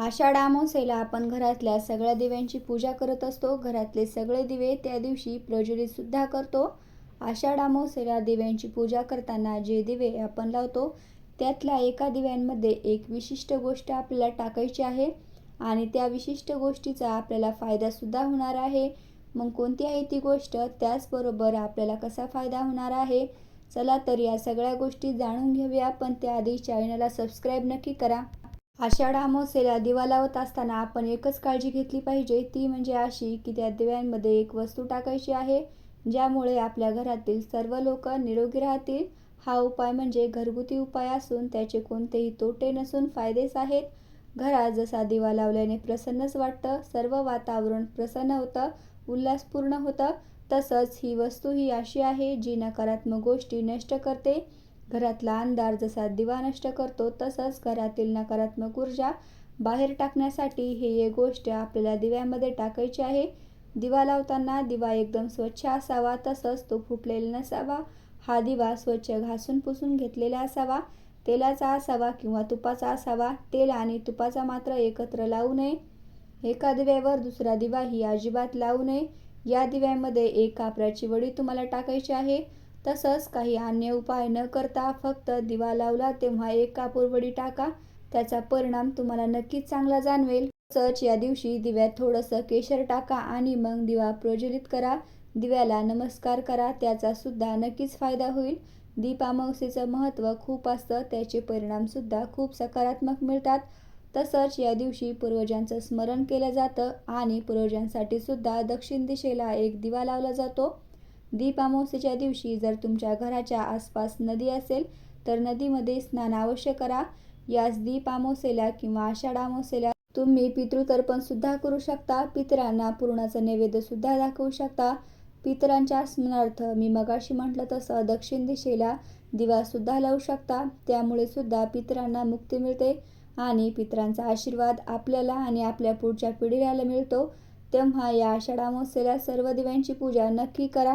आषाढ अमावस्येला आपण घरातल्या सगळ्या दिव्यांची पूजा करत असतो. घरातले सगळे दिवे त्या दिवशी प्रज्वलित सुद्धा करतो. आषाढ अमावस्येला दिव्यांची पूजा करताना जे दिवे आपण लावतो त्यातल्या एका दिव्यांमध्ये एक विशिष्ट गोष्ट आपल्याला टाकायची आहे आणि त्या विशिष्ट गोष्टीचा आपल्याला फायदा सुद्धा होणार आहे. मग कोणती आहे ती गोष्ट? त्याचबरोबर आपल्याला कसा फायदा होणार आहे? चला तर या सगळ्या गोष्टी जाणून घेऊया. पण त्याआधी चॅनलला सबस्क्राईब नक्की करा. आषाढ अमावस्येला दिवा लावत असताना आपण एकच काळजी घेतली पाहिजे. ती म्हणजे अशी की त्या दिव्यांमध्ये एक वस्तू टाकायची आहे ज्यामुळे आपल्या घरातील सर्व लोक निरोगी राहतील. हा उपाय म्हणजे घरगुती उपाय असून त्याचे कोणतेही तोटे नसून फायदेच आहेत. घरात जसा दिवा लावल्याने प्रसन्नच वाटतं सर्व वातावरण प्रसन्न होतं उल्हासपूर्ण होतं तसंच ही वस्तू ही अशी आहे जी नकारात्मक गोष्टी नष्ट करते. घरातला अंधार जसा दिवा नष्ट करतो तसंच घरातील नकारात्मक ऊर्जा बाहेर टाकण्यासाठी ही एक गोष्ट आपल्याला दिव्यामध्ये टाकायची आहे. दिवा लावताना दिवा एकदम स्वच्छ असावा तसंच तो फुटलेला नसावा. हा दिवा स्वच्छ घासून पुसून घेतलेला असावा. तेलाचा असावा किंवा तुपाचा असावा. तेल आणि तुपाचा मात्र एकत्र लावू नये. एका दिव्यावर दुसरा दिवा ही अजिबात लावू नये. या दिव्यामध्ये एक कापराची वडी तुम्हाला टाकायची आहे. तसंच काही अन्य उपाय न करता फक्त दिवा लावला तेव्हा एक कापूरवडी टाका. त्याचा परिणाम तुम्हाला नक्कीच चांगला जाणवेल. तसंच या दिवशी दिव्यात थोडंसं केशर टाका आणि मग दिवा प्रज्वलित करा. दिव्याला नमस्कार करा त्याचा सुद्धा नक्कीच फायदा होईल. दीप अमावस्येचं महत्त्व खूप असतं त्याचे परिणामसुद्धा खूप सकारात्मक मिळतात. तसंच या दिवशी पूर्वजांचं स्मरण केलं जातं आणि पूर्वजांसाठी सुद्धा दक्षिण दिशेला एक दिवा लावला जातो. दीप अमावस्येच्या दिवशी जर तुमच्या घराच्या आसपास नदी असेल तर नदीमध्ये स्नान अवश्य करा. याच दीप अमावस्येला किंवा आषाढ अमावस्येला तुम्ही पितृतर्पण सुद्धा करू शकता. पितरांना पूर्णाचं नैवेद्य सुद्धा दाखवू शकता. पितरांच्या स्मरणार्थ मी मगाशी म्हटलं तसं दक्षिण दिशेला दिवा सुद्धा लावू शकता. त्यामुळे सुद्धा पितरांना मुक्ती मिळते आणि पितरांचा आशीर्वाद आपल्याला आणि आपल्या पुढच्या पिढीला मिळतो. तेव्हा या आषाढ अमावस्येला सर्व दिव्यांची पूजा नक्की करा.